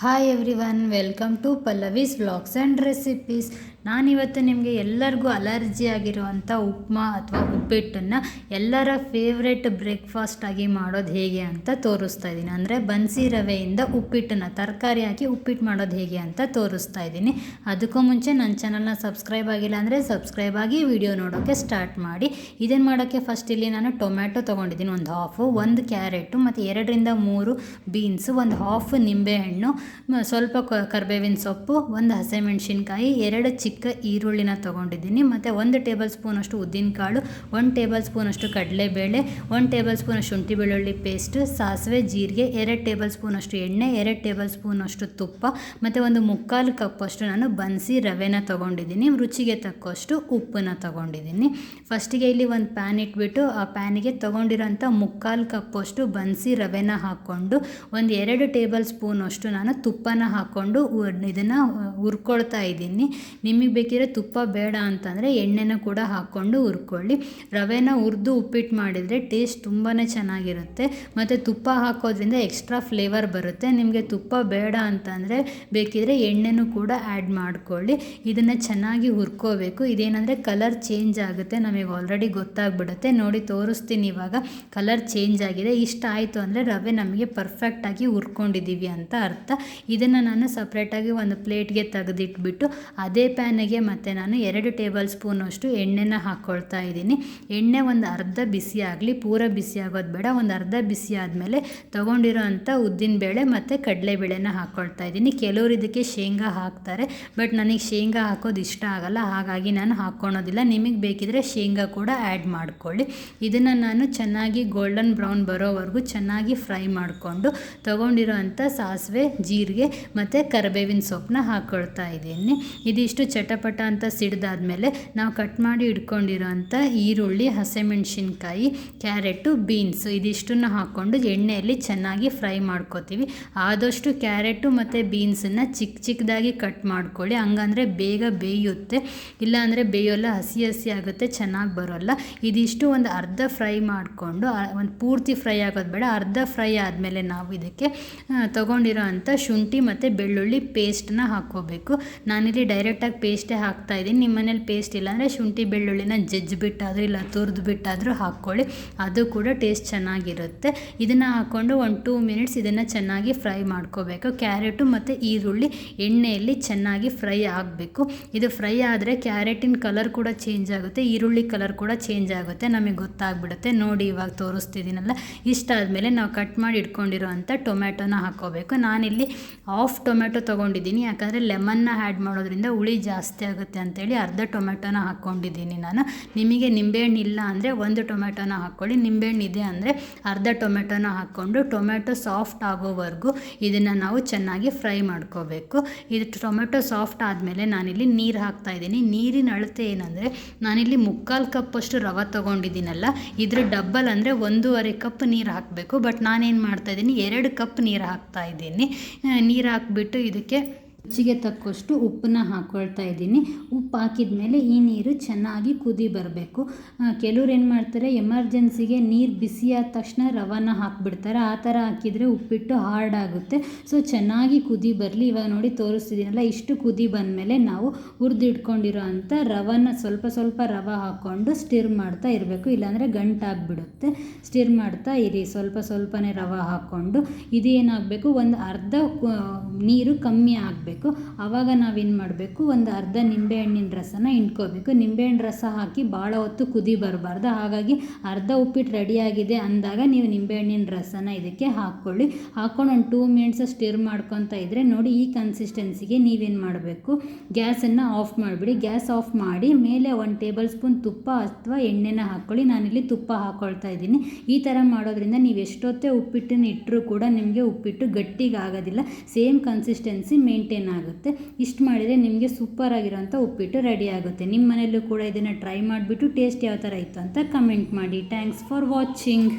hi everyone welcome to Pallavi's vlogs and recipes ನಾನಿವತ್ತು ನಿಮಗೆ ಎಲ್ಲರಿಗೂ ಅಲರ್ಜಿ ಆಗಿರುವಂಥ ಉಪ್ಮಾ ಅಥವಾ ಉಪ್ಪಿಟ್ಟನ್ನು ಎಲ್ಲರ ಫೇವ್ರೆಟ್ ಬ್ರೇಕ್ಫಾಸ್ಟ್ ಆಗಿ ಮಾಡೋದು ಹೇಗೆ ಅಂತ ತೋರಿಸ್ತಾ ಇದ್ದೀನಿ. ಅಂದರೆ ಬನ್ಸಿ ರವೆಯಿಂದ ಉಪ್ಪಿಟ್ಟನ್ನು, ತರಕಾರಿ ಹಾಕಿ ಉಪ್ಪಿಟ್ಟು ಮಾಡೋದು ಹೇಗೆ ಅಂತ ತೋರಿಸ್ತಾ ಇದ್ದೀನಿ. ಅದಕ್ಕೂ ಮುಂಚೆ ನನ್ನ ಚಾನಲ್ನ ಸಬ್ಸ್ಕ್ರೈಬ್ ಆಗಿಲ್ಲ ಅಂದರೆ ಸಬ್ಸ್ಕ್ರೈಬ್ ಆಗಿ ವಿಡಿಯೋ ನೋಡೋಕ್ಕೆ ಸ್ಟಾರ್ಟ್ ಮಾಡಿ. ಇದನ್ನು ಮಾಡೋಕ್ಕೆ ಫಸ್ಟ್ ಇಲ್ಲಿ ನಾನು ಟೊಮ್ಯಾಟೊ ತೊಗೊಂಡಿದ್ದೀನಿ, ಒಂದು ಹಾಫು ಒಂದು ಕ್ಯಾರೆಟು ಮತ್ತು ಎರಡರಿಂದ ಮೂರು ಬೀನ್ಸು ಒಂದು ಹಾಫ್ ನಿಂಬೆಹಣ್ಣು ಸ್ವಲ್ಪ ಕರ್ಬೇವಿನ ಸೊಪ್ಪು, ಒಂದು ಹಸಿಮೆಣಸಿನ್ಕಾಯಿ, ಎರಡು ಚಿಕ್ಕ ಈರುಳ್ಳಿನ ತೊಗೊಂಡಿದ್ದೀನಿ. ಮತ್ತು ಒಂದು ಟೇಬಲ್ ಸ್ಪೂನಷ್ಟು ಉದ್ದಿನಕಾಳು ಒಂದು ಟೇಬಲ್ ಸ್ಪೂನಷ್ಟು ಕಡಲೆಬೇಳೆ, ಒಂದು ಟೇಬಲ್ ಸ್ಪೂನ್ ಶುಂಠಿ ಬೆಳ್ಳುಳ್ಳಿ ಪೇಸ್ಟ್, ಸಾಸಿವೆ, ಜೀರಿಗೆ, ಎರಡು ಟೇಬಲ್ ಸ್ಪೂನಷ್ಟು ಎಣ್ಣೆ, ಎರಡು ಟೇಬಲ್ ಸ್ಪೂನಷ್ಟು ತುಪ್ಪ, ಮತ್ತು ಒಂದು ಮುಕ್ಕಾಲು ಕಪ್ಪಷ್ಟು ನಾನು ಬನ್ಸಿ ರವೆನ ತೊಗೊಂಡಿದ್ದೀನಿ. ರುಚಿಗೆ ತಕ್ಕಷ್ಟು ಉಪ್ಪನ್ನ ತೊಗೊಂಡಿದ್ದೀನಿ. ಫಸ್ಟಿಗೆ ಇಲ್ಲಿ ಒಂದು ಪ್ಯಾನ್ ಇಟ್ಬಿಟ್ಟು ಆ ಪ್ಯಾನಿಗೆ ತೊಗೊಂಡಿರೋಂಥ ಮುಕ್ಕಾಲು ಕಪ್ಪಷ್ಟು ಬನ್ಸಿ ರವೆನ ಹಾಕ್ಕೊಂಡು, ಒಂದು ಎರಡು ಟೇಬಲ್ ಸ್ಪೂನಷ್ಟು ನಾನು ತುಪ್ಪನ ಹಾಕ್ಕೊಂಡು ಇದನ್ನು ಹುರ್ಕೊಳ್ತಾ ಇದ್ದೀನಿ. ನಿಮಗೆ ಬೇಕಿದ್ರೆ ತುಪ್ಪ ಬೇಡ ಅಂತಂದರೆ ಎಣ್ಣೆನ ಕೂಡ ಹಾಕ್ಕೊಂಡು ಹುರ್ಕೊಳ್ಳಿ. ರವೆನ ಹುರಿದು ಉಪ್ಪಿಟ್ಟು ಮಾಡಿದರೆ ಟೇಸ್ಟ್ ತುಂಬಾ ಚೆನ್ನಾಗಿರುತ್ತೆ. ಮತ್ತು ತುಪ್ಪ ಹಾಕೋದ್ರಿಂದ ಎಕ್ಸ್ಟ್ರಾ ಫ್ಲೇವರ್ ಬರುತ್ತೆ. ನಿಮಗೆ ತುಪ್ಪ ಬೇಡ ಅಂತಂದರೆ ಬೇಕಿದ್ರೆ ಎಣ್ಣೆನೂ ಕೂಡ ಆ್ಯಡ್ ಮಾಡ್ಕೊಳ್ಳಿ. ಇದನ್ನು ಚೆನ್ನಾಗಿ ಹುರ್ಕೋಬೇಕು. ಇದೇನಂದರೆ ಕಲರ್ ಚೇಂಜ್ ಆಗುತ್ತೆ. ನಮಗೆ ಆಲ್ರೆಡಿ ಗೊತ್ತಾಗ್ಬಿಡುತ್ತೆ. ನೋಡಿ ತೋರಿಸ್ತೀನಿ ಇವಾಗ. ಕಲರ್ ಚೇಂಜ್ ಆಗಿದೆ. ಇಷ್ಟ ಆಯಿತು ಅಂದರೆ ರವೆ ನಮಗೆ ಪರ್ಫೆಕ್ಟಾಗಿ ಹುರ್ಕೊಂಡಿದ್ದೀವಿ ಅಂತ ಅರ್ಥ. ಇದನ್ನು ನಾನು ಸಪ್ರೇಟಾಗಿ ಒಂದು ಪ್ಲೇಟ್ಗೆ ತೆಗೆದಿಟ್ಬಿಟ್ಟು, ಅದೇ ಪ್ಯಾನಿಗೆ ಮತ್ತು ನಾನು ಎರಡು ಟೇಬಲ್ ಸ್ಪೂನಷ್ಟು ಎಣ್ಣೆನ ಹಾಕ್ಕೊಳ್ತಾ ಇದ್ದೀನಿ. ಎಣ್ಣೆ ಒಂದು ಅರ್ಧ ಬಿಸಿ ಆಗಲಿ, ಪೂರ ಬಿಸಿ ಆಗೋದು ಬೇಡ. ಒಂದು ಅರ್ಧ ಬಿಸಿ ಆದಮೇಲೆ ತೊಗೊಂಡಿರೋ ಅಂಥ ಉದ್ದಿನಬೇಳೆ ಮತ್ತು ಕಡಲೆಬೇಳೆನ ಹಾಕ್ಕೊಳ್ತಾ ಇದ್ದೀನಿ. ಕೆಲವರು ಇದಕ್ಕೆ ಶೇಂಗಾ ಹಾಕ್ತಾರೆ, ಬಟ್ ನನಗೆ ಶೇಂಗಾ ಹಾಕೋದು ಇಷ್ಟ ಆಗಲ್ಲ. ಹಾಗಾಗಿ ನಾನು ಹಾಕ್ಕೊಳೋದಿಲ್ಲ ನಿಮಗೆ ಬೇಕಿದ್ರೆ ಶೇಂಗಾ ಕೂಡ ಆ್ಯಡ್ ಮಾಡ್ಕೊಳ್ಳಿ. ಇದನ್ನು ನಾನು ಚೆನ್ನಾಗಿ ಗೋಲ್ಡನ್ ಬ್ರೌನ್ ಬರೋವರೆಗೂ ಚೆನ್ನಾಗಿ ಫ್ರೈ ಮಾಡಿಕೊಂಡು ತೊಗೊಂಡಿರೋ ಅಂಥ ಸಾಸಿವೆ, ಜೀರಿಗೆ ಮತ್ತು ಕರಿಬೇವಿನ ಸೊಪ್ಪನ್ನ ಹಾಕ್ಕೊಳ್ತಾ ಇದ್ದೀನಿ. ಇದಿಷ್ಟು ಚಟಪಟ ಅಂತ ಸಿಡ್ದಾದ್ಮೇಲೆ ನಾವು ಕಟ್ ಮಾಡಿ ಇಟ್ಕೊಂಡಿರೋ ಅಂಥ ಈರುಳ್ಳಿ, ಹಸಿಮೆಣಸಿನ್ಕಾಯಿ, ಕ್ಯಾರೆಟು, ಬೀನ್ಸ್ ಇದಿಷ್ಟನ್ನು ಹಾಕ್ಕೊಂಡು ಎಣ್ಣೆಯಲ್ಲಿ ಚೆನ್ನಾಗಿ ಫ್ರೈ ಮಾಡ್ಕೋತೀವಿ. ಆದಷ್ಟು ಕ್ಯಾರೆಟು ಮತ್ತು ಬೀನ್ಸನ್ನು ಚಿಕ್ಕ ಚಿಕ್ಕದಾಗಿ ಕಟ್ ಮಾಡ್ಕೊಳ್ಳಿ. ಹಂಗಂದರೆ ಬೇಗ ಬೇಯುತ್ತೆ. ಇಲ್ಲಾಂದರೆ ಬೇಯೋಲ್ಲ, ಹಸಿ ಹಸಿ ಆಗುತ್ತೆ, ಚೆನ್ನಾಗಿ ಬರೋಲ್ಲ. ಇದಿಷ್ಟು ಒಂದು ಅರ್ಧ ಫ್ರೈ ಮಾಡಿಕೊಂಡು ಒಂದು ಪೂರ್ತಿ ಫ್ರೈ ಆಗೋದು ಬೇಡ. ಅರ್ಧ ಫ್ರೈ ಆದಮೇಲೆ ನಾವು ಇದಕ್ಕೆ ತೊಗೊಂಡಿರೋ ಅಂಥ ಶುಂಠಿ ಮತ್ತು ಬೆಳ್ಳುಳ್ಳಿ ಪೇಸ್ಟನ್ನ ಹಾಕ್ಕೋಬೇಕು. ನಾನಿಲ್ಲಿ ಡೈರೆಕ್ಟಾಗಿ ಪೇಸ್ಟೇ ಹಾಕ್ತಾ ಇದ್ದೀನಿ. ನಿಮ್ಮ ಮನೇಲಿ ಪೇಸ್ಟ್ ಇಲ್ಲಾಂದರೆ ಶುಂಠಿ, ಬೆಳ್ಳುಳ್ಳಿನ ಜಜ್ಜಿ ಬಿಟ್ಟಾದರೂ ಇಲ್ಲ, ತುರಿದು ಬಿಟ್ಟಾದರೂ ಹಾಕ್ಕೊಳ್ಳಿ. ಅದು ಕೂಡ ಟೇಸ್ಟ್ ಚೆನ್ನಾಗಿರುತ್ತೆ. ಇದನ್ನು ಹಾಕ್ಕೊಂಡು ಒಂದು ಟೂ ಮಿನಿಟ್ಸ್ ಇದನ್ನು ಚೆನ್ನಾಗಿ ಫ್ರೈ ಮಾಡ್ಕೋಬೇಕು. ಕ್ಯಾರೆಟು ಮತ್ತು ಈರುಳ್ಳಿ ಎಣ್ಣೆಯಲ್ಲಿ ಚೆನ್ನಾಗಿ ಫ್ರೈ ಆಗಬೇಕು. ಇದು ಫ್ರೈ ಆದರೆ ಕ್ಯಾರೆಟಿನ ಕಲರ್ ಕೂಡ ಚೇಂಜ್ ಆಗುತ್ತೆ, ಈರುಳ್ಳಿ ಕಲರ್ ಕೂಡ ಚೇಂಜ್ ಆಗುತ್ತೆ. ನಮಗೆ ಗೊತ್ತಾಗ್ಬಿಡುತ್ತೆ. ನೋಡಿ ಇವಾಗ ತೋರಿಸ್ತಿದ್ದೀನಲ್ಲ. ಇಷ್ಟ ಆದಮೇಲೆ ನಾವು ಕಟ್ ಮಾಡಿ ಇಟ್ಕೊಂಡಿರೋ ಅಂಥ ಟೊಮ್ಯಾಟೊನ ಹಾಕ್ಕೋಬೇಕು. ನಾನಿಲ್ಲಿ ಆಫ್ ಟೊಮ್ಯಾಟೊ ತೊಗೊಂಡಿದ್ದೀನಿ. ಯಾಕಂದರೆ ಲೆಮನ್ನ ಆ್ಯಡ್ ಮಾಡೋದ್ರಿಂದ ಹುಳಿ ಜಾಸ್ತಿ ಆಗುತ್ತೆ ಅಂತೇಳಿ ಅರ್ಧ ಟೊಮೆಟೋನ ಹಾಕ್ಕೊಂಡಿದ್ದೀನಿ ನಾನು. ನಿಮಗೆ ನಿಂಬೆಹಣ್ಣು ಇಲ್ಲ ಅಂದರೆ ಒಂದು ಟೊಮೆಟೋನ ಹಾಕ್ಕೊಳ್ಳಿ ನಿಂಬೆಹಣ್ಣು ಇದೆ ಅಂದರೆ ಅರ್ಧ ಟೊಮೆಟೊನ ಹಾಕ್ಕೊಂಡು ಟೊಮೆಟೊ ಸಾಫ್ಟ್ ಆಗೋವರೆಗೂ ಇದನ್ನು ನಾವು ಚೆನ್ನಾಗಿ ಫ್ರೈ ಮಾಡ್ಕೋಬೇಕು. ಇದು ಟೊಮೆಟೊ ಸಾಫ್ಟ್ ಆದಮೇಲೆ ನಾನಿಲ್ಲಿ ನೀರು ಹಾಕ್ತಾ ಇದ್ದೀನಿ. ನೀರಿನ ಅಳತೆ ಏನಂದರೆ ನಾನಿಲ್ಲಿ ಮುಕ್ಕಾಲು ಕಪ್ಪಷ್ಟು ರವೆ ತೊಗೊಂಡಿದ್ದೀನಲ್ಲ, ಇದ್ರ ಡಬ್ಬಲ್ ಅಂದರೆ ಒಂದೂವರೆ ಕಪ್ ನೀರು ಹಾಕಬೇಕು. ಬಟ್ ನಾನೇನು ಮಾಡ್ತಾ ಇದ್ದೀನಿ, ಎರಡು ಕಪ್ ನೀರು ಹಾಕ್ತಾ ಇದ್ದೀನಿ. ನೀರು ಹಾಕ್ಬಿಟ್ಟು ಇದಕ್ಕೆ ರುಚಿಗೆ ತಕ್ಕಷ್ಟು ಉಪ್ಪನ್ನ ಹಾಕ್ಕೊಳ್ತಾ ಇದ್ದೀನಿ. ಉಪ್ಪು ಹಾಕಿದ ಮೇಲೆ ಈ ನೀರು ಚೆನ್ನಾಗಿ ಕುದಿ ಬರಬೇಕು. ಕೆಲವ್ರು ಏನು ಮಾಡ್ತಾರೆ, ಎಮರ್ಜೆನ್ಸಿಗೆ ನೀರು ಬಿಸಿ ಆದ ತಕ್ಷಣ ರವಾನ ಹಾಕ್ಬಿಡ್ತಾರೆ. ಆ ಥರ ಹಾಕಿದರೆ ಉಪ್ಪಿಟ್ಟು ಹಾರ್ಡ್ ಆಗುತ್ತೆ. ಸೊ ಚೆನ್ನಾಗಿ ಕುದಿ ಬರಲಿ. ಇವಾಗ ನೋಡಿ ತೋರಿಸ್ತಿದ್ದೀನಲ್ಲ, ಇಷ್ಟು ಕುದಿ ಬಂದಮೇಲೆ ನಾವು ಹುರಿದಿಟ್ಕೊಂಡಿರೋ ಅಂಥ ರವಾನ ಸ್ವಲ್ಪ ಸ್ವಲ್ಪ ರವೆ ಹಾಕ್ಕೊಂಡು ಸ್ಟಿರ್ ಮಾಡ್ತಾ ಇರಬೇಕು. ಇಲ್ಲಾಂದರೆ ಗಂಟಾಗ್ಬಿಡುತ್ತೆ ಸ್ಟಿರ್ ಮಾಡ್ತಾ ಇರಿ. ಸ್ವಲ್ಪ ಸ್ವಲ್ಪನೇ ರವೆ ಹಾಕ್ಕೊಂಡು ಇದು ಏನಾಗಬೇಕು? ಒಂದು ಅರ್ಧ ನೀರು ಕಮ್ಮಿ ಆಗಬೇಕು. ಆವಾಗ ನಾವೇನು ಮಾಡಬೇಕು? ಒಂದು ಅರ್ಧ ನಿಂಬೆಹಣ್ಣಿನ ರಸನ ಇಂಡ್ಕೋಬೇಕು ನಿಂಬೆಹಣ್ಣು ರಸ ಹಾಕಿ ಭಾಳ ಹೊತ್ತು ಕುದಿ ಬರಬಾರ್ದು. ಹಾಗಾಗಿ ಅರ್ಧ ಉಪ್ಪಿಟ್ಟು ರೆಡಿಯಾಗಿದೆ ಅಂದಾಗ ನೀವು ನಿಂಬೆಹಣ್ಣಿನ ರಸನ ಇದಕ್ಕೆ ಹಾಕ್ಕೊಳ್ಳಿ. ಹಾಕ್ಕೊಂಡು ಒಂದು ಟೂ ಮಿನಿಟ್ಸ್ ಸ್ಟಿರ್ ಮಾಡ್ಕೊತಾ ಇದ್ದರೆ ನೋಡಿ ಈ ಕನ್ಸಿಸ್ಟೆನ್ಸಿಗೆ ನೀವೇನು ಮಾಡಬೇಕು? ಗ್ಯಾಸನ್ನು ಆಫ್ ಮಾಡಿಬಿಡಿ. ಗ್ಯಾಸ್ ಆಫ್ ಮಾಡಿ ಮೇಲೆ ಒಂದು ಟೇಬಲ್ ಸ್ಪೂನ್ ತುಪ್ಪ ಅಥವಾ ಎಣ್ಣೆನ ಹಾಕ್ಕೊಳ್ಳಿ. ನಾನಿಲ್ಲಿ ತುಪ್ಪ ಹಾಕ್ಕೊಳ್ತಾ ಇದ್ದೀನಿ. ಈ ಥರ ಮಾಡೋದ್ರಿಂದ ನೀವು ಎಷ್ಟೊತ್ತೇ ಉಪ್ಪಿಟ್ಟನ್ನು ಇಟ್ಟರೂ ಕೂಡ ನಿಮಗೆ ಉಪ್ಪಿಟ್ಟು ಗಟ್ಟಿಗಾಗೋದಿಲ್ಲ. ಸೇಮ್ ಕನ್ಸಿಸ್ಟೆನ್ಸಿ ಮೇಂಟೈನ್ ಆಗುತ್ತೆ ಇಷ್ಟು ಮಾಡಿದರೆ ನಿಮಗೆ ಸೂಪರ್ ಆಗಿರೋಂಥ ಉಪ್ಪಿಟ್ಟು ರೆಡಿ ಆಗುತ್ತೆ. ನಿಮ್ಮ ಮನೆಯಲ್ಲೂ ಕೂಡ ಇದನ್ನು ಟ್ರೈ ಮಾಡಿಬಿಟ್ಟು ಟೇಸ್ಟ್ ಯಾವ ಥರ ಇತ್ತು ಅಂತ ಕಮೆಂಟ್ ಮಾಡಿ. Thanks for watching